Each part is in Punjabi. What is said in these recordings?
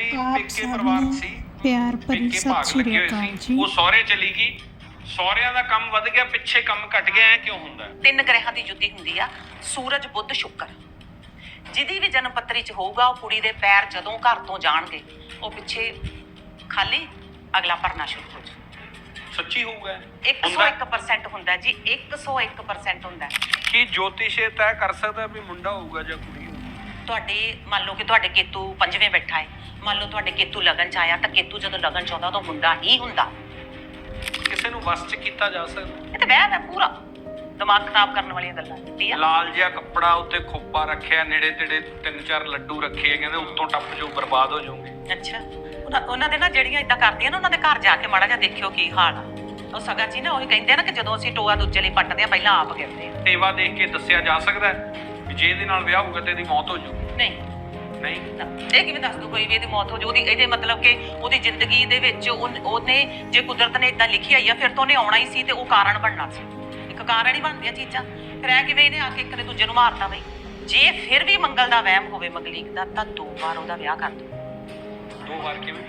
ਕੁੜੀ ਪੇਕੇ ਪਰਿਵਾਰ ਸੀ ਪਿਆਰ ਭਰੀ ਪੇਕੇ ਸਤਿ ਭਾਗ ਸ਼੍ਰੀ ਲੱਗੇ ਹੋਏ ਅਕਾਲ ਸੀ ਜੀ ਉਹ ਸਹੁਰੇ ਚਲੀ ਗਈ ਸਹੁਰਿਆਂ ਦਾ ਕੰਮ ਵੱਧ ਗਿਆ ਪਿੱਛੇ ਕੰਮ ਘਟ ਗਿਆ ਐ ਕਿਉਂ ਹੁੰਦਾ ਹੈ? ਤਿੰਨ ਗ੍ਰਹਿਾਂ ਦੀ ਜੁਤੀ ਹੁੰਦੀ ਆ ਸੂਰਜ ਬੁੱਧ ਸ਼ੁੱਕਰ ਜਿਹਦੀ ਵੀ ਜਨਮ ਪੱਤਰੀ 'ਚ ਹੋਊਗਾ ਉਹ ਕੁੜੀ ਦੇ ਪੈਰ ਜਦੋਂ ਘਰ ਤੋਂ ਜਾਣਗੇ ਉਹ ਪਿੱਛੇ ਖਾਲੀ ਅਗਲਾ ਭਰਨਾ ਸ਼ੁਰੂ ਹੋ ਜਾਊ ਸੱਚੀ ਹੋਊਗਾ ਇਹ? ਹੁੰਦਾ ਹੈ? 101% ਹੁੰਦਾ ਜੀ 101% ਹੁੰਦਾ। ਕੀ ਜੋਤਿਸ਼ ਇਹ ਤੈਅ ਕਰ ਸਕਦਾ ਵੀ ਮੁੰਡਾ ਹੋਊਗਾ ਜਾਂ ਕੁੜੀ ਹੋਊਗੀ ਤੁਹਾਡੇ ਮੰਨ ਲਓ ਕਿ ਤੁਹਾਡੇ ਕੇਤੂ ਪੰਜਵੇਂ ਬੈਠਾ ਹੈ ਮੰਨ ਲਓ ਤੁਹਾਡੇ ਕੇਤੂ ਲਗਨ ਚ ਆਇਆ ਤਾਂ ਕੇਤੂ ਜਦੋਂ ਲਗਨ ਚ ਆਉਂਦਾ ਤਾਂ ਉਹ ਮੁੰਡਾ ਹੀ ਹੁੰਦਾ। ਕਿਸੇ ਨੂੰ ਵਸ ਚ ਕੀਤਾ ਜਾ ਸਕਦਾ। ਇਹ ਤਾਂ ਵਹਿਮ ਹੈ ਪੂਰਾ। ਦਿਮਾਗ ਖਰਾਬ ਕਰਨ ਵਾਲੀਆਂ ਗੱਲਾਂ। ਠੀਕ ਆ? ਲਾਲ ਜਿਹਾ ਕੱਪੜਾ ਉੱਤੇ ਖੋਪਾ ਰੱਖਿਆ ਨੇੜੇ ਤੇੜੇ ਤਿੰਨ ਚਾਰ ਲੱਡੂ ਰੱਖੇ ਆ, ਕਹਿੰਦੇ ਉੱਤੋਂ ਟੱਪ ਜੋ ਬਰਬਾਦ ਹੋ ਜਾਓਗੇ ਅੱਛਾ। ਉਹਨਾਂ- ਉਹਨਾਂ ਦੇ ਨਾ ਜਿਹੜੀਆਂ ਇਦਾਂ ਕਰਦੀਆਂ ਨਾ ਉਹਨਾਂ ਦੇ ਘਰ ਜਾ ਕੇ ਮਾੜਾ ਜਿਹਾ ਦੇਖਿਓ ਕੀ ਹਾਲ ਆ। ਉਹ ਸਗਾ ਜੀ ਨਾ ਉਹੀ ਕਹਿੰਦੇ ਆ ਨਾ ਕਿ ਜਦੋਂ ਅਸੀਂ ਟੋਆ ਦੂਜੇ ਲਈ ਪੱਟਦੇ ਆ ਪਹਿਲਾਂ ਆਪ ਗਿਰਦੇ ਆ। ਸੇਵਾ ਦੇਖ ਕੇ ਦੱਸਿਆ ਜਾ ਸਕਦਾ ਹੈ ਵੀ ਜੇ ਇਹਦੇ ਨਾਲ ਵਿਆਹ ਹੋਊਗਾ ਤੇ ਇਹਦੀ ਮੌਤ ਹੋ ਜਾਊਗੀ। ਨਹੀਂ। ਨਹੀਂ ਨਾ, ਇਹ ਕਿਵੇਂ ਦੱਸ ਦੂ ਕੋਈ ਵੀ ਇਹਦੀ ਮੌਤ ਹੋ ਜੂ ਉਹਦੀ ਇਹਦੇ ਮਤਲਬ ਕਿ ਉਹਦੀ ਜ਼ਿੰਦਗੀ ਦੇ ਵਿੱਚ ਉਹਨ- ਉਹਨੇ ਜੇ ਕੁਦਰਤ ਨੇ ਇਦਾਂ ਲਿਖੀ ਆਈ ਆ ਫਿਰ ਤਾਂ ਉਹਨੇ ਆਉਣਾ ਹੀ ਸੀ ਤੇ ਉਹ ਕਾਰਨ ਬਣਨਾ ਸੀ। ਇੱਕ ਕਾਰਨ ਹੀ ਬਣਦੀਆਂ ਚੀਜ਼ਾਂ। ਫਿਰ ਐ ਕਿਵੇਂ ਇਹਨੇ ਆ ਕੇ ਇੱਕ ਨੇ ਦੂਜੇ ਨੂੰ ਮਾਰਤਾ ਬਈ? ਜੇ ਫਿਰ ਵੀ ਮੰਗਲ ਦਾ ਵਹਿਮ ਹੋਵੇ ਮੰਗਲੀਕ ਦਾ ਤਾਂ ਦੋ ਵਾਰ ਉਹਦਾ ਵਿਆਹ ਕਰ ਦੋ। ਦੋ ਵਾਰ ਕਿਵੇਂ?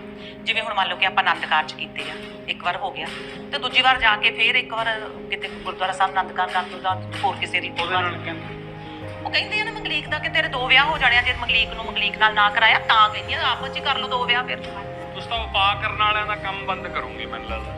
ਜਿਵੇਂ ਹੁਣ ਮੰਨ ਲਓ ਕਿ ਆਪਾਂ ਆਨੰਦ ਕਾਰਜ ਕੀਤੇ ਆ ਇੱਕ ਵਾਰ ਹੋ ਗਿਆ। ਤੇ ਦੂਜੀ ਵਾਰ ਜਾ ਕੇ ਫਿਰ ਇੱਕ ਵਾਰ ਕਿਤੇ ਗੁਰਦੁਆਰਾ ਸਾਹਿਬ ਆਨੰਦ ਕਾਰਜ ਕਰ ਦੋ ਜਾਂ ਹੋਰ ਕਿਸੇ ਦੀ ਉਹਦੇ ਨਾਲ ਕਹਿੰਦੇ ਉਹ ਕਹਿੰਦੇ ਆ ਨਾ ਮੰਗਲੀਕ ਦਾ ਕਿ ਤੇਰੇ ਦੋ ਵਿਆਹ ਹੋ ਜਾਣੇ ਆ ਜੇ ਮੰਗਲੀਕ ਨੂੰ ਮੰਗਲੀਕ ਨਾਲ ਨਾ ਕਰਾਇਆ ਤਾਂ ਕਹਿੰਦੀ ਆ ਆਪਸ ਚ ਹੀ ਕਰ ਲਓ ਦੋ ਵਿਆਹ ਫਿਰ। ਤੁਸੀਂ ਤਾਂ ਵਪਾਰ ਕਰਨ ਵਾਲਿਆਂ ਦਾ ਕੰਮ ਬੰਦ ਕਰੋਗੇ ਮੈਨੂੰ ਲੱਗਦਾ।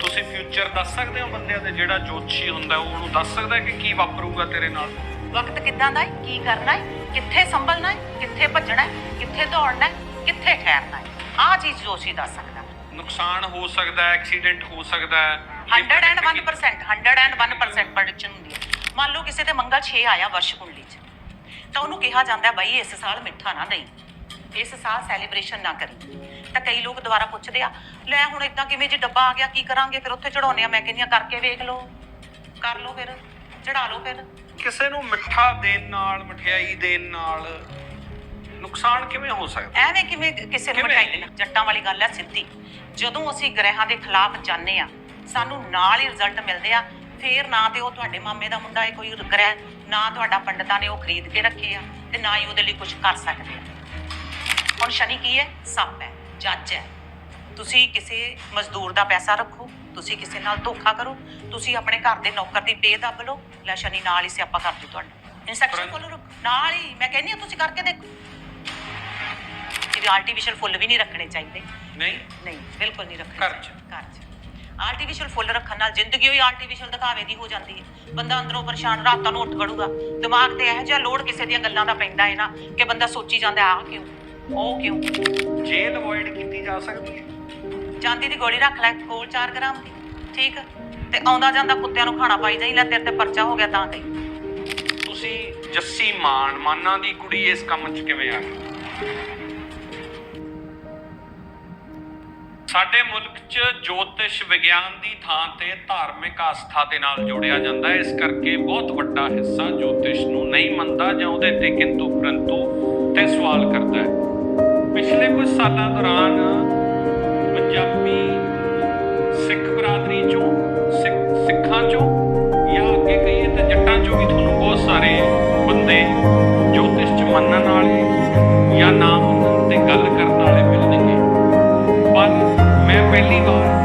ਤੁਸੀਂ ਫਿਊਚਰ ਦੱਸ ਸਕਦੇ ਹੋ ਬੰਦਿਆਂ ਦੇ ਜਿਹੜਾ ਜੋਤਸ਼ੀ ਹੁੰਦਾ ਉਹ ਉਹਨੂੰ ਦੱਸ ਸਕਦਾ ਕਿ ਕੀ ਵਾਪਰੂਗਾ ਤੇਰੇ ਨਾਲ? ਵਕਤ ਕਿੱਦਾਂ ਦਾ ਹੈ ਕੀ ਕਰਨਾ ਹੈ ਕਿੱਥੇ ਸੰਭਲਣਾ ਹੈ ਕਿੱਥੇ ਭੱਜਣਾ ਹੈ ਕਿੱਥੇ ਦੌੜਨਾ ਹੈ ਕਿੱਥੇ ਠਹਿਰਨਾ ਹੈ ਆਹ ਚੀਜ਼ ਜੋਸ਼ੀ ਦੱਸ ਸਕਦਾ। ਨੁਕਸਾਨ ਹੋ ਸਕਦਾ ਹੈ ਐਕਸੀਡੈਂਟ ਹੋ ਸਕਦਾ ਹੈ ਇਹ 101% 101% ਪ੍ਰੈਡਿਕਸ਼ਨ ਹੁੰਦੀ ਹੈ ਮੰਨ ਲਓ ਕਿਸੇ ਤੇ ਮੰਗਲ 6 ਆਇਆ ਵਰਸ਼ ਕੁੰਡਲੀ 'ਚ ਤਾਂ ਉਹਨੂੰ ਕਿਹਾ ਜਾਂਦਾ ਬਈ ਇਸ ਸਾਲ ਮਿੱਠਾ ਨਾ ਦੇਈ ਇਸ ਸਾਲ ਸੈਲੀਬ੍ਰੇਸ਼ਨ ਨਾ ਕਰੀ। ਤਾਂ ਕਈ ਲੋਕ ਦੁਬਾਰਾ ਪੁੱਛਦੇ ਆ ਲੈ ਹੁਣ ਇਦਾਂ ਕਿਵੇਂ ਜੇ ਡੱਬਾ ਆ ਗਿਆ ਕੀ ਕਰਾਂਗੇ? ਫਿਰ ਉੱਥੇ ਚੜਾਉਣੇ ਆ ਮੈਂ ਕਹਿੰਦੀ ਆ ਕਰਕੇ ਵੇਖ ਲਓ। ਕਰ ਲਓ ਫਿਰ ਚੜਾ ਲਓ ਫਿਰ। ਕਿਸੇ ਨੂੰ ਮਿੱਠਾ ਦੇਣ ਨਾਲ ਮਠਿਆਈ ਦੇਣ ਨਾਲ ਨੁਕਸਾਨ ਕਿਵੇਂ ਹੋ ਸਕਦਾ? ਐਵੇਂ ਕਿਵੇਂ ਕਿਸੇ ਨੂੰ? ਮਿਠਾਈ ਦੇਣਾ? ਜੱਟਾਂ ਵਾਲੀ ਗੱਲ ਹੈ ਸਿੱਧੀ। ਜਦੋਂ ਅਸੀਂ ਗ੍ਰਹਿਾਂ ਦੇ ਖਿਲਾਫ ਜਾਂਦੇ ਆ ਸਾਨੂੰ ਨਾਲ ਹੀ ਰਿਜ਼ਲਟ ਮਿਲਦੇ ਆ ਫੇਰ ਨਾ ਤੇ ਉਹ ਤੁਹਾਡੇ ਮਾਮੇ ਦਾ ਮੁੰਡਾ ਹੈ ਕੋਈ ਗ੍ਰਹਿ ਨਾ ਤੁਹਾਡਾ ਪੰਡਤਾਂ ਨੇ ਉਹ ਖਰੀਦ ਕੇ ਰੱਖੇ ਆ ਤੇ ਨਾ ਹੀ ਉਹਦੇ ਲਈ ਕੁਝ ਕਰ ਸਕਦੇ ਆ। ਹੁਣ ਸ਼ਨੀ ਕੀ ਹੈ? ਸੱਪ ਹੈ ਜੱਜ ਹੈ। ਤੁਸੀਂ ਕਿਸੇ ਮਜ਼ਦੂਰ ਦਾ ਪੈਸਾ ਰੱਖੋ ਤੁਸੀਂ ਕਿਸੇ ਨਾਲ ਧੋਖਾ ਕਰੋ ਤੁਸੀਂ ਆਪਣੇ ਘਰ ਦੇ ਨੌਕਰ ਦੀ ਪੇ ਦੱਬ ਲਓ ਲੈ ਸ਼ਨੀ ਨਾਲ ਹੀ ਸਿਆਪਾ ਕਰ ਦੂ ਤੁਹਾਡਾ। ਇਨਸਟਰਕਸ਼ਨ ਫੋਲੋ ਰੱਖੋ ਨਾਲ ਹੀ ਮੈਂ ਕਹਿੰਦੀ ਆ ਤੁਸੀਂ ਕਰਕੇ ਦੇਖੋ। ਜਿਵੇਂ ਆਰਟੀਫੀਸ਼ੀਅਲ ਫੁੱਲ ਵੀ ਨਹੀਂ ਰੱਖਣੇ ਚਾਹੀਦੇ। ਨਹੀਂ। ਨਹੀਂ ਬਿਲਕੁਲ ਨਹੀਂ ਰੱਖਣੇ ਘਰ 'ਚ? ਚਾਹੀਦੇ। ਘਰ 'ਚ। ਆਰਟੀਫੀਸ਼ੀਅਲ ਫੁੱਲ ਰੱਖਣ ਨਾਲ ਜ਼ਿੰਦਗੀ ਹੋਈ ਆਰਟੀਫੀਸ਼ੀਅਲ ਦਿਖਾਵੇ ਦੀ ਹੋ ਜਾਂਦੀ ਹੈ। ਬੰਦਾ ਅੰਦਰੋਂ ਪਰੇਸ਼ਾਨ ਰਾਤਾਂ ਨੂੰ ਉੱਠ ਖੜੂਗਾ। ਦਿਮਾਗ ਤੇ ਇਹੋ ਜਿਹਾ ਲੋਡ ਕਿਸੇ ਦੀਆਂ ਗੱਲਾਂ ਦਾ ਪੈਂਦਾ ਹੈ ਨਾ ਕਿ ਬੰਦਾ ਸੋਚੀ ਜਾਂਦਾ ਆ ਕਿਉਂ? ਉਹ ਕਿਉਂ? ਜੇਲ ਅਵੋਇਡ ਕੀਤੀ ਜਾ ਸਕਦੀ ਹੈ। ਚਾਂਦੀ ਦੀ ਗੋਲੀ ਰੱਖ ਲੈ ਕੋਲ 4 ਗ੍ਰਾਮ ਦੀ ਠੀਕ? ਤੇ ਆਉਂਦਾ ਜਾਂਦਾ ਕੁੱਤਿਆਂ ਨੂੰ ਖਾਣਾ ਪਾਈ ਜਾਈ ਲੈ ਤੇਰੇ ਤੇ ਪਰਚਾ ਹੋ ਗਿਆ ਤਾਂ ਕਹੀ ਤੁਸੀਂ ਜੱਸੀ ਮਾਨ ਮਾਨਾਂ ਦੀ ਕੁੜੀ ਇਸ ਕੰਮ 'ਚ ਕਿਵੇਂ ਆ? ਗਈ ਸਾਡੇ ਮੁਲਕ 'ਚ ਜੋਤਿਸ਼ ਵਿਗਿਆਨ ਦੀ ਥਾਂ ਤੇ ਧਾਰਮਿਕ ਆਸਥਾ ਦੇ ਨਾਲ ਜੋੜਿਆ ਜਾਂਦਾ ਹੈ। ਇਸ ਕਰਕੇ ਬਹੁਤ ਵੱਡਾ ਹਿੱਸਾ ਜੋਤਿਸ਼ ਨੂੰ ਨਹੀਂ ਮੰਨਦਾ ਜਾਂ ਉਹਦੇ ਤੇ ਕਿੰਤੂ ਪ੍ਰੰਤੂ ਤੇ ਸਵਾਲ ਕਰਦਾ ਹੈ। ਪਿਛਲੇ ਕੁਝ ਸਾਲਾਂ ਦੌਰਾਨ ਪੰਜਾਬੀ ਸਿੱਖ ਬਰਾਦਰੀ ਚੋਂ, ਸਿੱਖ, ਸਿੱਖਾਂ ਚੋਂ ਜਾਂ ਅੱਗੇ ਕਹੀਏ ਤਾਂ ਜੱਟਾਂ ਚੋਂ ਵੀ ਤੁਹਾਨੂੰ ਬਹੁਤ ਸਾਰੇ ਬੰਦੇ ਜੋਤਿਸ਼ ਚ ਮੰਨਣ ਵਾਲੇ ਜਾਂ ਨਾ ਮੰਨਣ ਤੇ ਗੱਲ ਕਰਨ ਵਾਲੇ ਮੈਂ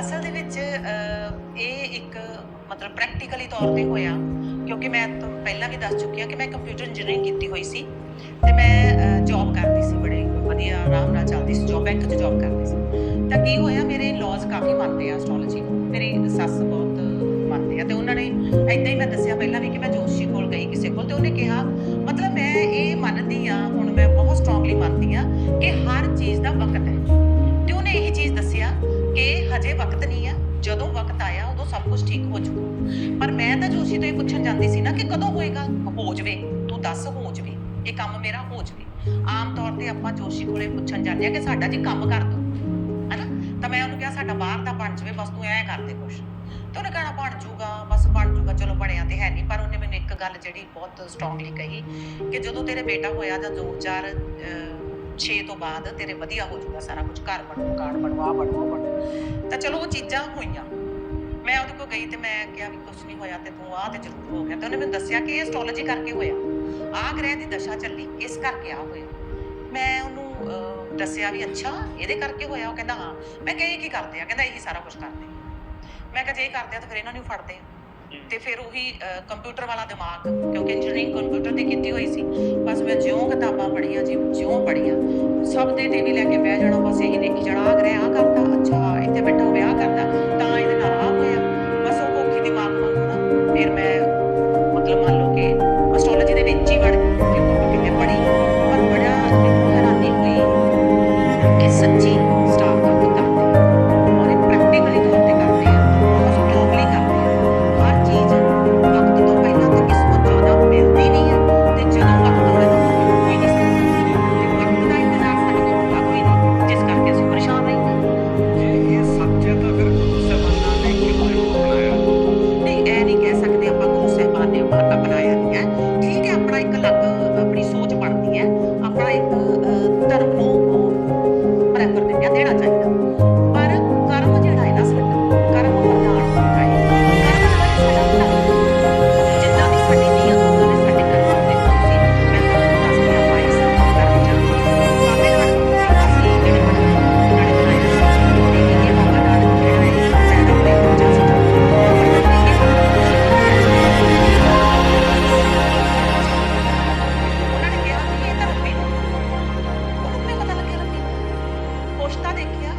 ਅਸਲ ਦੇ ਵਿੱਚ ਇਹ ਇੱਕ ਮਤਲਬ ਪ੍ਰੈਕਟੀਕਲੀ ਤੌਰ ਤੇ ਹੋਇਆ, ਕਿਉਂਕਿ ਮੈਂ ਤੁਹਾਨੂੰ ਪਹਿਲਾਂ ਵੀ ਦੱਸ ਚੁੱਕੀ ਹਾਂ ਕਿ ਮੈਂ ਕੰਪਿਊਟਰ ਇੰਜੀਨੀਅਰਿੰਗ ਕੀਤੀ ਹੋਈ ਸੀ ਤੇ ਮੈਂ ਜੌਬ ਕਰਦੀ ਸੀ ਬੜੇ ਵਧੀਆ ਆਰਾਮ ਨਾਲ ਚੱਲਦੀ ਸੀ ਜੌਬ ਬੈਂਕ 'ਚ ਜੌਬ ਕਰਦੀ ਸੀ। ਤਾਂ ਕੀ ਹੋਇਆ, ਮੇਰੇ ਲੌਜ਼ ਕਾਫੀ ਮੰਨਦੇ ਆ ਐਸਟ੍ਰੋਲੋਜੀ ਨੂੰ, ਮੇਰੀ ਸੱਸ ਬਹੁਤ ਮੰਨਦੇ ਆ ਤੇ ਉਹਨਾਂ ਨੇ ਐਦਾਂ ਹੀ ਮੈਂ ਦੱਸਿਆ ਪਹਿਲਾਂ ਵੀ ਕਿ ਮੈਂ ਜੋਸ਼ੀ ਕੋਲ ਗਈ ਕਿਸੇ ਕੋਲ ਤੇ ਉਹਨੇ ਕਿਹਾ, ਮਤਲਬ ਮੈਂ ਇਹ ਮੰਨਦੀ ਆ ਹੁਣ ਮੈਂ ਬਹੁਤ ਸਟਰੋਂਗਲੀ ਮੰਨਦੀ ਆ ਕਿ ਹਰ ਚੀਜ਼ ਦਾ ਵਕਤ ਹੈ। ਹਜੇ ਵਕਤ ਨਹੀਂ ਆ। ਜਦੋਂ ਵਕਤ ਆਇਆ, ਉਦੋਂ ਸਭ ਕੁਝ ਠੀਕ ਹੋ ਜਾਊਗਾ ਪਰ ਮੈਂ ਤਾਂ ਜੋਸ਼ੀ ਤੋਂ ਇਹ ਪੁੱਛਣ ਜਾਂਦੀ ਸੀ ਨਾ ਕਿ ਕਦੋਂ ਹੋਏਗਾ? ਹੋ ਜਵੇ। ਤੂੰ ਦੱਸ, ਹੋ ਜਵੇ। ਇਹ ਕੰਮ ਮੇਰਾ ਹੋ ਜਵੇ। ਆਮ ਤੌਰ ਤੇ ਆਪਾਂ ਜੋਸ਼ੀ ਕੋਲੇ ਪੁੱਛਣ ਜਾਂਦੇ ਆ ਕਿ ਸਾਡਾ ਜੀ ਕੰਮ ਕਰ ਦੋ। ਹੈਨਾ? ਤਾਂ ਮੈਂ ਉਹਨੂੰ ਕਿਹਾ, ਸਾਡਾ ਬਾਹਰ ਦਾ ਬਣ ਜਵੇ, ਬਸ ਤੂੰ ਐਂ ਕਰ ਦੇ ਕੁਛ। ਤੇ ਉਹਨੇ ਕਹਿਣਾ, ਬਣ ਜੂਗਾ ਬਸ ਬਣ ਜੂਗਾ ਚਲੋ, ਬਣਿਆ ਤੇ ਹੈ ਨਹੀਂ। ਪਰ ਉਹਨੇ ਮੈਨੂੰ ਇੱਕ ਗੱਲ ਜਿਹੜੀ ਬਹੁਤ ਸਟਰੋਂਗਲੀ ਕਹੀ ਕਿ ਜਦੋਂ ਤੇਰੇ ਬੇਟਾ ਹੋਇਆ ਜਾਂ 2006 ਤੋਂ ਬਾਅਦ ਤੇਰੇ ਵਧੀਆ ਹੋ ਜਾਊਗਾ ਸਾਰਾ ਕੁਝ, ਘਰ ਬਣੂ ਮਕਾਨ ਬਣੂ ਆ ਬਣੂ ਬਣੂ। ਤਾਂ ਚਲੋ ਉਹ ਚੀਜ਼ਾਂ ਹੋਈਆਂ। ਮੈਂ ਉਹਦੇ ਕੋਲ ਗਈ ਤੇ ਮੈਂ ਕਿਹਾ ਵੀ ਕੁਝ ਨਹੀਂ ਹੋਇਆ ਤੇ ਤੂੰ ਆ ਤੇ ਜ਼ਰੂਰ ਹੋ ਗਿਆ। ਤੇ ਉਹਨੇ ਮੈਨੂੰ ਦੱਸਿਆ ਕਿ ਇਹ ਐਸਟ੍ਰੋਲੋਜੀ ਕਰਕੇ ਹੋਇਆ। ਆ ਗ੍ਰਹਿ ਦੀ ਦਸ਼ਾ ਚੱਲੀ, ਇਸ ਕਰਕੇ ਆ ਹੋਇਆ। ਮੈਂ ਉਹਨੂੰ ਦੱਸਿਆ ਵੀ ਅੱਛਾ, ਇਹਦੇ ਕਰਕੇ ਹੋਇਆ। ਉਹ ਕਹਿੰਦਾ, ਹਾਂ। ਮੈਂ ਕਿਹਾ, ਇਹ ਕੀ ਕਰਦੇ ਆ? ਕਹਿੰਦਾ, ਇਹੀ ਸਾਰਾ ਕੁਝ ਕਰਦੇ। ਮੈਂ ਕਿਹਾ, ਜੇ ਇਹ ਕਰਦੇ ਆ ਤਾਂ ਫਿਰ ਇਹਨਾਂ ਨੂੰ ਫੜਦੇ ਆ। ਤੇ ਫਿਰ ਉਹੀ ਕੰਪਿਊਟਰ ਵਾਲਾ ਦਿਮਾਗ, ਕਿਉਂਕਿ ਇੰਜੀਨੀਅਰਿੰਗ ਕੰਪਿਊਟਰ ਦੀ ਕੀਤੀ ਹੋਈ ਸੀ। ਬਸ ਮੈਂ ਜਿਉਂ ਕਿਤਾਬਾਂ ਪੜ੍ਹੀਆਂ ਜੀ ਜਿਉਂ ਪੜ੍ਹੀਆਂ। ਸਭ ਦੇ ਟੀਵੀ ਲੈ ਕੇ ਬਹਿ ਜਾਣਾ, ਬਸ ਇਹੀ ਦੇਖੀ ਜਾਣਾ ਆ ਕਰੇ ਆ ਕਰਦਾ ਅੱਛਾ, ਇੱਥੇ ਬੈਠਾ ਹੋਇਆ ਆ ਕਰਦਾ ਤਾਂ ਇਹਦੇ ਨਾਲ ਆ ਹੋਇਆ। ਬਸ ਉਹ ਕੋਖੀ ਦਿਮਾਗ ਵਾਂਗੂ ਨਾ, ਫਿਰ ਮੈਂ, ਮਤਲਬ ਮੰਨ ਲਓ ਕਿ ਐਸਟ੍ਰੋਲੋਜੀ ਦੇ ਵਿੱਚ ਹੀ ਵੜ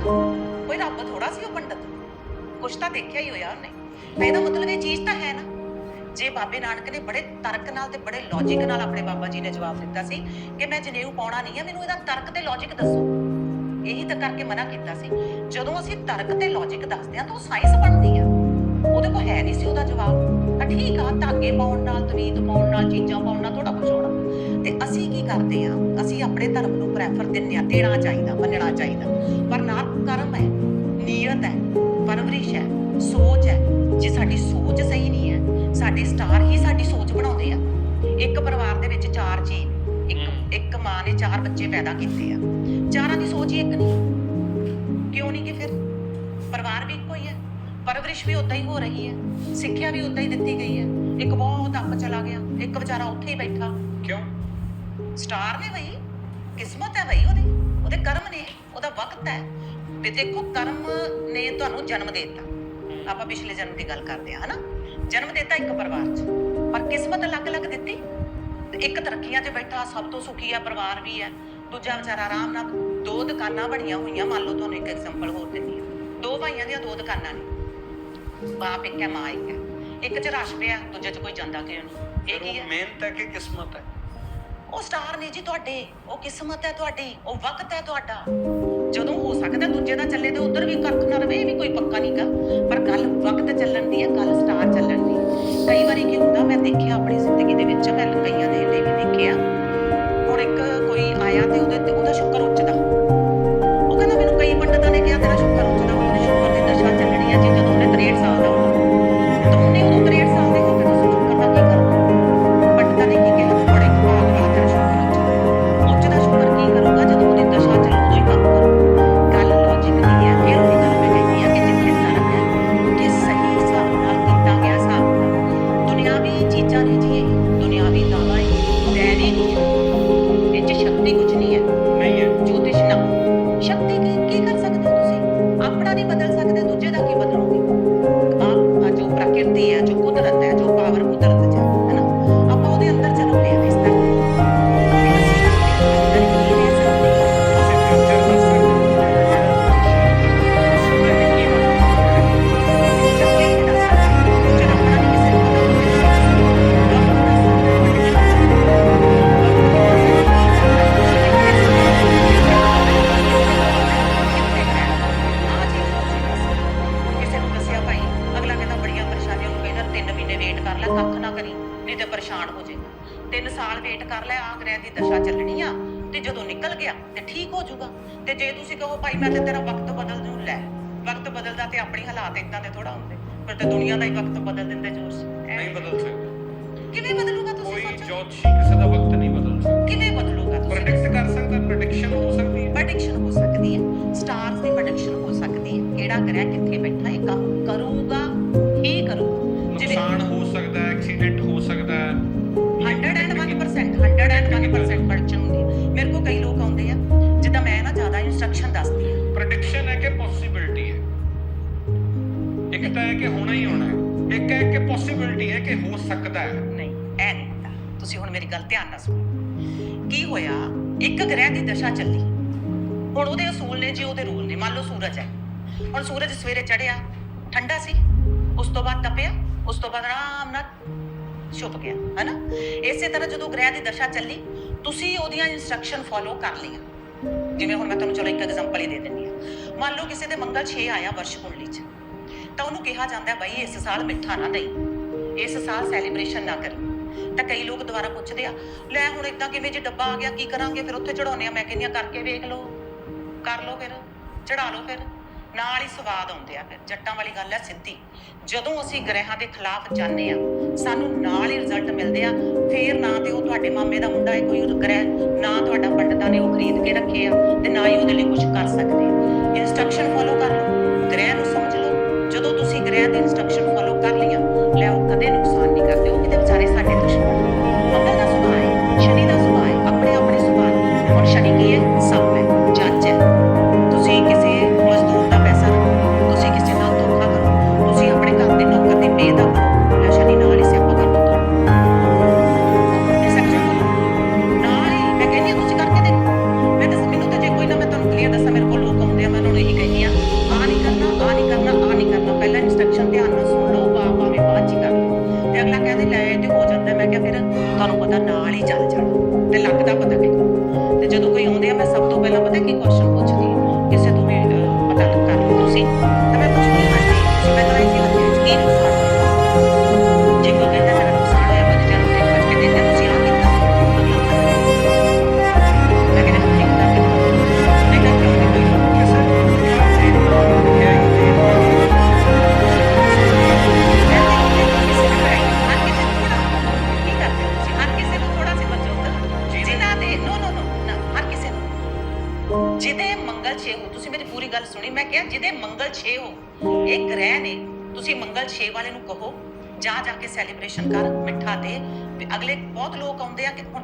ਕੋਈ ਰੱਬ ਥੋੜਾ ਸੀ ਉਹ ਪੰਡਤ? ਕੁਛ ਤਾਂ ਦੇਖਿਆ ਹੀ ਹੋਇਆ ਉਹਨੇ। ਤਾਂ ਇਹਦਾ ਮਤਲਬ ਇਹ ਚੀਜ਼ ਤਾਂ ਹੈ ਨਾ। ਜੇ ਬਾਬੇ ਨਾਨਕ ਨੇ ਬੜੇ ਤਰਕ ਨਾਲ ਤੇ ਬੜੇ ਲੌਜੀਕ ਨਾਲ ਆਪਣੇ ਬਾਬਾ ਜੀ ਨੇ ਜਵਾਬ ਦਿੱਤਾ ਸੀ ਕਿ ਮੈਂ ਜਨੇਊ ਪਾਉਣਾ ਨਹੀਂ ਹੈ ਮੈਨੂੰ ਇਹਦਾ ਤਰਕ ਤੇ ਲੌਜੀਕ ਦੱਸੋ। ਇਹੀ ਤਾਂ ਕਰਕੇ ਮਨਾ ਕੀਤਾ ਸੀ। ਜਦੋਂ ਅਸੀਂ ਤਰਕ ਤੇ ਲੌਜੀਕ ਦੱਸਦੇ ਹਾਂ ਤਾਂ ਉਹ ਸਾਇੰਸ ਬਣਦੀ ਆ। ਉਹਦੇ ਕੋਲ ਹੈ ਨਹੀਂ ਸੀ ਉਹਦਾ ਜਵਾਬ। ਤਾਂ ਠੀਕ ਆ, ਧਾਗੇ ਪਾਉਣ ਨਾਲ, ਤਵੀਤ ਪਾਉਣ ਨਾਲ, ਚੀਜ਼ਾਂ ਪਾਉਣ ਨਾਲ ਥੋੜਾ ਕੁਝ ਹੋਣਾ। ਤੇ ਅਸੀਂ ਕੀ ਕਰਦੇ ਆ? ਅਸੀਂ ਆਪਣੇ ਧਰਮ ਨੂੰ ਪ੍ਰੈਫਰ ਦਿੰਦੇ ਆ ਦੇਣਾ ਚਾਹੀਦਾ, ਮੰਨਣਾ ਚਾਹੀਦਾ। ਪਰ ਨਾ ਕਰਮ ਹੈ ਨੀਅਤ ਹੈ ਪਰਵਰਿਸ਼ ਹੈ ਸੋਚ ਹੈ। ਜੇ ਸਾਡੀ ਸੋਚ ਸਹੀ ਨਹੀਂ ਹੈ ਸਾਡੇ ਸਟਾਰ ਹੀ ਸਾਡੀ ਸੋਚ ਬਣਾਉਂਦੇ ਆ। ਇੱਕ ਪਰਿਵਾਰ ਦੇ ਵਿੱਚ ਚਾਰ ਜੀ ਇੱਕ। ਇੱਕ ਮਾਂ ਨੇ ਚਾਰ ਬੱਚੇ ਪੈਦਾ ਕੀਤੇ ਆ। ਚਾਰਾਂ ਦੀ ਸੋਚ ਹੀ ਇੱਕ ਨਹੀਂ। ਕਿਉਂ ਨਹੀਂ ਕਿ ਫਿਰ? ਪਰਿਵਾਰ ਵੀ ਇੱਕੋ ਹੀ ਹੈ ਪਰਵਰਿਸ਼ ਵੀ ਉਦਾਂ ਹੀ ਹੋ ਰਹੀ ਹੈ ਸਿੱਖਿਆ ਵੀ ਉਦਾਂ ਹੀ ਦਿੱਤੀ ਗਈ ਹੈ। ਇੱਕ ਬਹੁਤ ਅੱਪ ਚਲਾ ਗਿਆ ਇੱਕ ਵਿਚਾਰਾ ਉੱਥੇ ਹੀ ਬੈਠਾ। ਕਿਉਂ? ਸਟਾਰ ਨੇ ਬਈ ਕਿਸਮਤ ਹੈ ਬਈ ਉਹਦੀ ਉਹਦੇ ਕਰਮ ਨੇ ਉਹਦਾ ਵਕਤ ਹੈ। ਤੇ ਦੇਖੋ ਕਰਮ ਨੇ ਤੁਹਾਨੂੰ ਜਨਮ ਦੇ ਦਿੱਤਾ ਆਪਾਂ ਪਿਛਲੇ ਜਨਮ ਦੀ ਗੱਲ ਕਰਦੇ ਹਾਂ ਹਨਾ? ਜਨਮ ਦਿੱਤਾ ਇੱਕ ਪਰਿਵਾਰ 'ਚ ਪਰ ਕਿਸਮਤ ਅਲੱਗ-ਅਲੱਗ ਦਿੱਤੀ। ਤੇ ਇੱਕ ਤਰੱਕੀਆਂ 'ਤੇ ਬੈਠਾ ਸਭ ਤੋਂ ਸੁਖੀ ਆ ਪਰਿਵਾਰ ਵੀ ਹੈ। ਦੂਜਾ ਵਿਚਾਰਾ ਆਰਾਮ ਨਾਲ ਦੋ ਦੁਕਾਨਾਂ ਬਣੀਆਂ ਹੋਈਆਂ ਮੰਨ ਲਓ ਤੁਹਾਨੂੰ ਇੱਕ ਐਗਜ਼ਾਮਪਲ ਹੋਰ ਦਿੰਦੀ ਹਾਂ। ਦੋ ਭਾਈਆਂ ਦੀਆਂ ਦੋ ਦੁਕਾਨਾਂ ਨੇ। ਬਾਪ ਇੱਕ ਹੈ ਮਾਂ ਇੱਕ ਹੈ। ਇੱਕ 'ਚ ਰਸ਼ ਪਿਆ ਦੂਜੇ 'ਚ ਕੋਈ ਜਾਂਦਾ ਕਿਉਂ ਨਹੀਂ। ਇਹ ਕੀ ਹੈ? ਮਿਹਨਤ ਹੈ ਕਿ ਕਿਸਮਤ ਹੈ? ਉਹ ਸਟਾਰ ਨੇ ਜੀ ਤੁਹਾਡੇ ਉਹ ਕਿਸਮਤ ਹੈ ਤੁਹਾਡੀ ਉਹ ਵਕਤ ਹੈ ਤੁਹਾਡਾ। ਜਦੋਂ ਹੋ ਸਕਦਾ ਦੂਜੇ ਦਾ ਚੱਲੇ ਤੇ ਉਧਰ ਵੀ ਕਰਕ ਨਾ ਰਵੇ, ਇਹ ਵੀ ਕੋਈ ਪੱਕਾ ਨਹੀਂਗਾ। ਪਰ ਗੱਲ ਵਕਤ ਚੱਲਣ ਦੀ ਹੈ, ਗੱਲ ਸਟਾਰ ਚੱਲਣ ਦੀ ਕਈ ਵਾਰੀ ਕੀ ਹੁੰਦਾ, ਮੈਂ ਦੇਖਿਆ ਆਪਣੀ ਜ਼ਿੰਦਗੀ ਦੇ ਵਿੱਚ ਮੈਂ ਕਈਆਂ ਕਰ ਲੈ ਆ ਗ੍ਰਹਿ ਦੀ ਦਸ਼ਾ ਚੱਲਣੀ ਆ ਤੇ ਜਦੋਂ ਨਿਕਲ ਗਿਆ ਤੇ ਠੀਕ ਹੋ ਜਾਊਗਾ। ਤੇ ਜੇ ਤੁਸੀਂ ਕਹੋ ਭਾਈ ਮੈਂ ਤੇ ਤੇਰਾ ਵਕਤ ਬਦਲ ਦੂੰ ਲੈ ਵਕਤ ਬਦਲਦਾ ਤੇ ਆਪਣੇ ਹਾਲਾਤ ਇਦਾਂ ਦੇ ਥੋੜਾ ਹੁੰਦੇ ਪਰ ਤੇ ਦੁਨੀਆ ਦਾ ਹੀ ਵਕਤ ਬਦਲ ਦਿੰਦੇ ਜੋਸ਼। ਨਹੀਂ ਬਦਲ ਸਕਦਾ। ਕਿਵੇਂ ਬਦਲੂਗਾ ਤੁਸੀਂ ਕੋਈ ਸੋਚੋ? ਜੋਤਸ਼ੀ ਕਿਸੇ ਦਾ ਵਕਤ ਨਹੀਂ ਬਦਲ ਸਕਦਾ। ਕਿਵੇਂ ਬਦਲੂਗਾ ਤੁਸੀਂ? ਪ੍ਰੈਡਿਕਟ ਕਰ ਸਕਦਾ ਪ੍ਰੈਡਿਕਸ਼ਨ ਹੋ ਸਕਦੀ ਹੈ। ਪ੍ਰੈਡਿਕਸ਼ਨ ਹੋ ਸਕਦੀ ਹੈ। ਸਟਾਰਸ ਦੀ ਪ੍ਰੈਡਿਕਸ਼ਨ ਹੋ ਸਕਦੀ ਹੈ। ਕਿਹੜਾ ਗ੍ਰਹਿ ਕਿੱਥੇ ਬੈਠਾ ਇਹ ਕੰਮ ਸਕਦਾ ਹੈ। ਨਹੀਂ, ਐ ਨਹੀਂ ਹੁੰਦਾ। ਤੁਸੀਂ ਹੁਣ ਮੇਰੀ ਗੱਲ ਧਿਆਨ ਨਾਲ ਸੁਣੋ। ਕੀ ਹੋਇਆ? ਇੱਕ ਗ੍ਰਹਿ ਦੀ ਦਸ਼ਾ ਚੱਲੀ। ਹੁਣ ਉਹਦੇ ਅਸੂਲ ਨੇ ਜੀ, ਉਹਦੇ ਰੂਲ ਨੇ। ਮੰਨ ਲਓ ਸੂਰਜ ਹੈ। ਹੁਣ ਸੂਰਜ ਸਵੇਰੇ ਚੜਿਆ ਠੰਡਾ ਸੀ। ਉਸ ਤੋਂ ਬਾਅਦ ਤਪਿਆ, ਉਸ ਤੋਂ ਬਾਅਦ ਆਰਾਮ ਨਾਲ ਛੁਪ ਗਿਆ, ਹੈਨਾ? ਇਸੇ ਤਰ੍ਹਾਂ ਜਦੋਂ ਗ੍ਰਹਿ ਦੀ ਦਸ਼ਾ ਚੱਲੀ, ਤੁਸੀਂ ਉਹਦੀਆਂ ਇਨਸਟਰਕਸ਼ਨ ਫੋਲੋ ਕਰ ਲਈਆਂ। ਜਿਵੇਂ ਹੁਣ ਮੈਂ ਤੁਹਾਨੂੰ ਚਲੋ ਇੱਕ ਐਗਜ਼ਾਮਪਲ ਹੀ ਦੇ ਦਿੰਦੀ ਹਾਂ। ਮੰਨ ਲਓ ਕਿਸੇ ਦੇ ਮੰਗਲ 6 ਆਇਆ ਵਰਸ਼ ਕੁੰਡਲੀ 'ਚ। ਤਾਂ ਉਹਨੂੰ ਕਿਹਾ ਜਾਂਦਾ, ਬਈ ਇਸ ਸਾਲ ਮਿੱਠਾ ਨਾ ਦੇਈ ਇਸ ਸਾਲ ਸੈਲੀਬ੍ਰੇਸ਼ਨ ਨਾ ਕਰੀ। ਤਾਂ ਕਈ ਲੋਕ ਦੁਬਾਰਾ ਪੁੱਛਦੇ ਆ, ਲੈ ਹੁਣ ਇਦਾਂ ਕਿਵੇਂ ਜੇ ਡੱਬਾ ਆ ਗਿਆ, ਕੀ ਕਰਾਂਗੇ? ਫਿਰ ਉੱਥੇ ਚੜਾਉਨੇ ਆ। ਮੈਂ ਕਹਿੰਦੀ ਆ, ਕਰਕੇ ਵੇਖ ਲਓ। ਕਰ ਲਓ ਫਿਰ ਚੜਾ ਲਓ ਫਿਰ। ਨਾਲ ਹੀ ਸਵਾਦ ਆਉਂਦੇ ਆ ਫਿਰ। ਜੱਟਾਂ ਵਾਲੀ ਗੱਲ ਹੈ ਸਿੱਧੀ। ਜਦੋਂ ਅਸੀਂ ਗ੍ਰਹਿਾਂ ਦੇ ਖਿਲਾਫ ਜਾਂਦੇ ਆ, ਸਾਨੂੰ ਨਾਲ ਹੀ ਰਿਜ਼ਲਟ ਮਿਲਦੇ ਆ। ਫੇਰ ਨਾ ਤੇ ਉਹ ਤੁਹਾਡੇ ਮਾਮੇ ਦਾ ਮੁੰਡਾ ਹੈ, ਕੋਈ ਗ੍ਰਹਿ, ਨਾ ਤੁਹਾਡਾ ਪੰਡਤਾਂ ਨੇ ਉਹ ਖਰੀਦ ਕੇ ਰੱਖੇ ਆ, ਤੇ ਨਾ ਹੀ ਉਹਦੇ ਲਈ ਕੁਝ ਕਰ ਸਕਦੇ। ਇਨਸਟਰਕਸ਼ਨ ਫੋਲੋ ਕਰ ਲਓ। ਗ੍ਰਹਿ ਨੂੰ ਸਮਝ ਲਓ। ਜਦੋਂ ਤੁਸੀਂ ਗ੍ਰਹਿ ਦੀ ਇਨਸਟਰਕਸ਼ਨ ਫੋਲੋ ਕਰ ਲਈਆਂ ਲੈ ਉਹ ਕਦੇ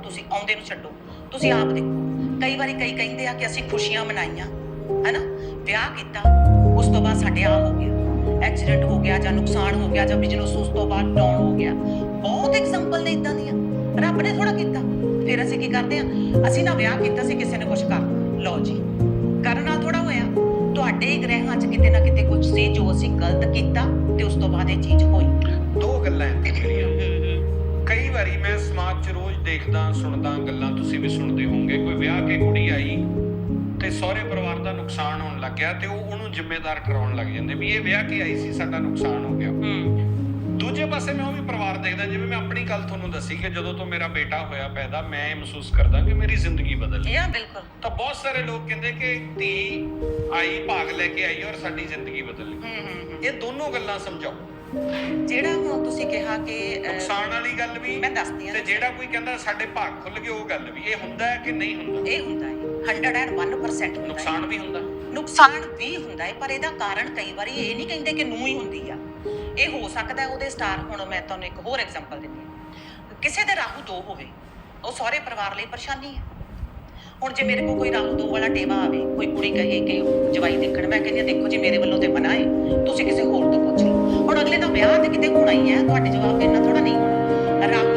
ਤੁਸੀਂ ਆਉਂਦੇ ਨੂੰ ਛੱਡੋ। ਤੁਸੀਂ ਆਪ ਦੇਖੋ। ਕਈ ਵਾਰੀ ਕਈ ਕਹਿੰਦੇ ਆ ਕਿ ਅਸੀਂ ਖੁਸ਼ੀਆਂ ਮਨਾਈਆਂ। ਹੈਨਾ? ਵਿਆਹ ਕੀਤਾ, ਉਸ ਤੋਂ ਬਾਅਦ ਸਾਡੇ ਆ ਹੋ ਗਿਆ। ਐਕਸੀਡੈਂਟ ਹੋ ਗਿਆ ਜਾਂ ਨੁਕਸਾਨ ਹੋ ਗਿਆ ਜਾਂ ਬਿਜ਼ਨਸ ਉਸ ਤੋਂ ਬਾਅਦ ਡਾਊਨ ਹੋ ਗਿਆ। ਬਹੁਤ ਐਗਜ਼ਾਮਪਲ ਨੇ ਇਦਾਂ ਦੀਆਂ। ਰੱਬ ਨੇ ਥੋੜਾ ਕੀਤਾ। ਫਿਰ ਅਸੀਂ ਕੀ ਕਰਦੇ ਆ? ਅਸੀਂ ਨਾ ਵਿਆਹ ਕੀਤਾ ਸੀ ਕਿਸੇ ਨੇ ਕੁਝ ਕਰ ਲਓ ਜੀ, ਕਰਨਾ ਥੋੜਾ ਹੋਇਆ। ਤੁਹਾਡੇ ਹੀ ਗ੍ਰਹਿਾਂ 'ਚ ਕਿਤੇ ਨਾ ਕਿਤੇ ਕੁਝ ਸੀ ਜੋ ਅਸੀਂ ਗਲਤ ਕੀਤਾ ਤੇ ਉਸ ਤੋਂ ਬਾਅਦ ਇਹ ਚੀਜ਼ ਹੋਈ। ਦੋ ਗੱਲਾਂ ਜਿਹੜੀਆਂ ਕਈ ਵਾਰੀ ਮੈਂ ਸਮਾਜ ਦੇਖਦਾ ਸੁਣਦਾ ਗੱਲਾਂ ਤੁਸੀਂ ਵੀ ਸੁਣਦੇ ਹੋਵੋਗੇ। ਕੋਈ ਵਿਆਹ ਕੇ ਕੁੜੀ ਆਈ ਤੇ ਸਹੁਰੇ ਪਰਿਵਾਰ ਦਾ ਨੁਕਸਾਨ ਹੋਣ ਲੱਗ ਗਿਆ ਤੇ ਉਹ ਉਹਨੂੰ ਜ਼ਿੰਮੇਦਾਰ ਠਹਿਰਾਉਣ ਲੱਗ ਜਾਂਦੇ ਵੀ ਇਹ ਵਿਆਹ ਕੇ ਆਈ ਸੀ ਸਾਡਾ ਨੁਕਸਾਨ ਹੋ ਗਿਆ। ਹੂੰ। ਦੂਜੇ ਪਾਸੇ ਮੈਂ ਉਹ ਵੀ ਪਰਿਵਾਰ ਦੇਖਦਾ ਜਿਵੇਂ ਮੈਂ ਆਪਣੀ ਗੱਲ ਤੁਹਾਨੂੰ ਦੱਸੀ ਕਿ ਜਦੋਂ ਤੋਂ ਮੇਰਾ ਬੇਟਾ ਹੋਇਆ ਪੈਦਾ ਮੈਂ ਇਹ ਮਹਿਸੂਸ ਕਰਦਾ ਕਿ ਮੇਰੀ ਜ਼ਿੰਦਗੀ ਬਦਲ ਗਈ। ਇਹ ਬਿਲਕੁਲ। ਤਾਂ ਬਹੁਤ ਸਾਰੇ ਲੋਕ ਕਹਿੰਦੇ ਕਿ ਧੀ ਆਈ ਭਾਗ ਲੈ ਕੇ ਆਈ ਔਰ ਸਾਡੀ ਜ਼ਿੰਦਗੀ ਬਦਲ ਗਈ। ਹੂੰ ਹੂੰ ਹੂੰ। ਇਹ ਦੋਨੋਂ ਗੱਲਾਂ ਸਮਝਾਓ। ਜਿਹੜਾ ਹੁਣ ਤੁਸੀਂ ਕਿਹਾ ਕਿ ਨੁਕਸਾਨ ਵਾਲੀ ਗੱਲ ਵੀ ਮੈਂ ਦੱਸਦੀ ਹਾਂ ਤੇ ਜਿਹੜਾ ਕੋਈ ਕਹਿੰਦਾ ਸਾਡੇ ਭਾਗ ਖੁੱਲ ਗਏ ਉਹ ਗੱਲ ਵੀ ਇਹ ਹੁੰਦਾ ਹੈ ਕਿ ਨਹੀਂ ਹੁੰਦਾ? ਇਹ ਹੁੰਦਾ ਹੈ। 101% ਹੁੰਦਾ ਹੈ। ਨੁਕਸਾਨ ਵੀ ਹੁੰਦਾ। ਨੁਕਸਾਨ ਵੀ ਹੁੰਦਾ ਹੈ ਪਰ ਇਹਦਾ ਕਾਰਨ ਕਈ ਵਾਰੀ ਇਹ ਨਹੀਂ ਕਹਿੰਦੇ ਕਿ ਨੂੰ ਹੀ ਹੁੰਦੀ ਆ। ਇਹ ਹੋ ਸਕਦਾ ਹੈ ਉਹਦੇ ਸਟਾਰ ਹੁਣ ਮੈਂ ਤੁਹਾਨੂੰ ਇੱਕ ਹੋਰ ਐਗਜ਼ਾਮਪਲ ਦਿੰਦੀ ਹਾਂ। ਕਿਸੇ ਦੇ ਰਾਹੂ ਦੋ ਹੋਵੇ ਉਹ ਸਾਰੇ ਪਰਿਵਾਰ ਲਈ ਪਰੇਸ਼ਾਨੀ ਹੈ। ਹੁਣ ਜੇ ਮੇਰੇ ਕੋਲ ਕੋਈ ਰਾਹੂ ਦੋ ਵਾਲਾ ਟੇਵਾ ਆਵੇ, ਕੋਈ ਕੁੜੀ ਕਹੇ ਕਿ ਜਵਾਈ ਦੇਖਣ, ਮੈਂ ਕਹਿੰਦੀ ਹਾਂ, ਦੇਖੋ ਜੀ ਮੇਰੇ ਵੱਲੋਂ ਤੇ ਮਨਾ ਹੈ, ਤੁਸੀਂ ਕਿਸੇ ਹੋਰ ਤੋਂ ਪੁੱਛ ਲਓ। ਹੁਣ ਅਗਲੇ ਦਾ ਵਿਆਹ ਤੇ ਕਿਤੇ ਹੋਣਾ ਹੀ ਹੈ, ਤੁਹਾਡੇ ਜਵਾਬ ਇੰਨਾ ਥੋੜਾ ਨਹੀਂ ਹੋਣਾ।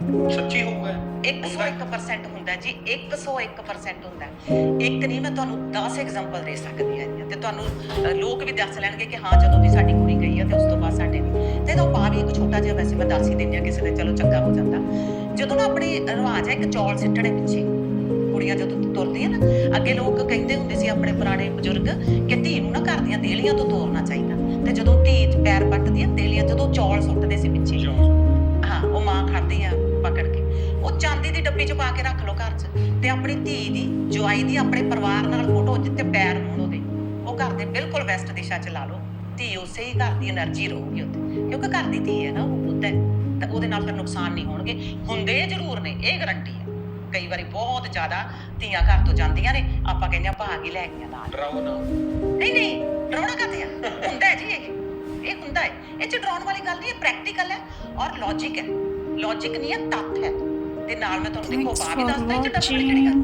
ਸੱਚੀ ਹੋਊਗਾ। 101% ਹੁੰਦਾ ਜੀ 101% ਹੁੰਦਾ। ਇੱਕ ਨਹੀਂ ਮੈਂ ਤੁਹਾਨੂੰ 10 ਐਗਜ਼ਾਮਪਲ ਦੇ ਸਕਦੀ ਹਾਂ ਜੀ ਤੇ ਤੁਹਾਨੂੰ ਲੋਕ ਵੀ ਦੱਸ ਲੈਣਗੇ ਕਿ ਹਾਂ ਜਦੋਂ ਦੀ ਸਾਡੀ ਕੁੜੀ ਗਈ ਆ ਤੇ ਉਸ ਤੋਂ ਬਾਅਦ ਸਾਡੇ ਵੀ। ਤੇ ਇਹਦਾ ਪਾ ਵੀ ਇੱਕ ਛੋਟਾ ਜਿਹਾ ਵੈਸੇ ਮੈਂ ਦੱਸ ਹੀ ਦਿੰਦੀ ਹਾਂ ਕਿਸੇ ਦੇ ਚਲੋ ਚੰਗਾ ਹੋ ਜਾਂਦਾ। ਜਦੋਂ ਨਾ ਆਪਣੇ ਰਿਵਾਜ ਹੈ ਇੱਕ ਚੌਲ ਸਿੱਟਣੇ ਪਿੱਛੇ ਕੁੜੀਆਂ ਜਦੋਂ ਤੁਰਦੀਆਂ ਨਾ ਅੱਗੇ ਲੋਕ ਕਹਿੰਦੇ ਹੁੰਦੇ ਸੀ ਆਪਣੇ ਪੁਰਾਣੇ ਬਜ਼ੁਰਗ ਕਿ ਧੀ ਨੂੰ ਨਾ ਘਰ ਦੀਆਂ ਦੇਲੀਆਂ ਤੋਂ ਤੋਰਨਾ ਚਾਹੀਦਾ। ਤੇ ਜਦੋਂ ਧੀ ਪੈਰ ਪੱਟਦੀਆਂ ਦੇਲੀਆਂ ਜਦੋਂ ਚੌਲ ਸੁੱਟਦੇ ਸੀ ਪਿੱਛੇ। ਹਾਂ ਉਹ ਮਾਂ ਖੜਦੀ ਆ ਚਾਂਦੀ ਦੀ ਡੱਬੀ 'ਚ ਪਾ ਕੇ ਰੱਖ ਲਓ ਘਰ 'ਚ। ਤੇ ਆਪਣੀ ਧੀ ਦੀ ਜਵਾਈ ਦੀ ਆਪਣੇ ਪਰਿਵਾਰ ਨਾਲ ਫੋਟੋ ਜਿੱਥੇ ਪੈਰ ਹੋਣ ਉਹਦੇ। ਉਹ ਘਰ ਦੇ ਬਿਲਕੁਲ ਵੈਸਟ ਦਿਸ਼ਾ 'ਚ ਲਾ ਲਓ। ਧੀ ਉਸੇ ਹੀ ਘਰ ਦੀ એનર્ਜੀ ਰਹੂਗੀ ਉੱਥੇ। ਕਿਉਂਕਿ ਘਰ ਦੀ ਧੀ ਹੈ ਨਾ ਉਹ ਪੁੱਤ ਹੈ। ਤਾਂ ਉਹਦੇ ਨਾਲ ਫਿਰ ਨੁਕਸਾਨ ਨਹੀਂ ਹੋਣਗੇ। ਹੁੰਦੇ ਜ਼ਰੂਰ ਨੇ ਇਹ ਗਰੰਟੀ ਹੈ। ਕਈ ਵਾਰੀ ਬਹੁਤ ਜ਼ਿਆਦਾ ਧੀਆਂ ਘਰ ਤੋਂ ਜਾਂਦੀਆਂ ਨੇ ਆਪਾਂ ਕਹਿੰਦੇ ਆ ਭਾਗ ਹੀ ਲੈ ਗਈਆਂ ਨਾਲ। ਡਰਾਓ ਨਹੀਂ ਨਹੀਂ ਡਰਾਉਣਾ ਕਰਦੇ ਆ? ਹੁੰਦਾ ਜੀ ਇਹ। ਇਹ ਹੁੰਦਾ ਹੈ। ਇਹ ਚ ਡਰਾਉਣ ਵਾਲੀ ਗੱਲ ਨਹੀਂ ਹੈ ਪ੍ਰੈਕਟੀਕਲ ਹੈ ਔਰ ਲੌਜੀਕ ਹੈ। ਲੌਜੀਕ ਨਹੀਂ ਹੈ ਤੱਥ ਹੈ। ਤੇ ਨਾਲ ਮੈਂ ਤੁਹਾਨੂੰ ਦੇਖੋ ਪਾ ਵੀ ਦੱਸਦਾ ਇਹ ਚ ਡਰਨ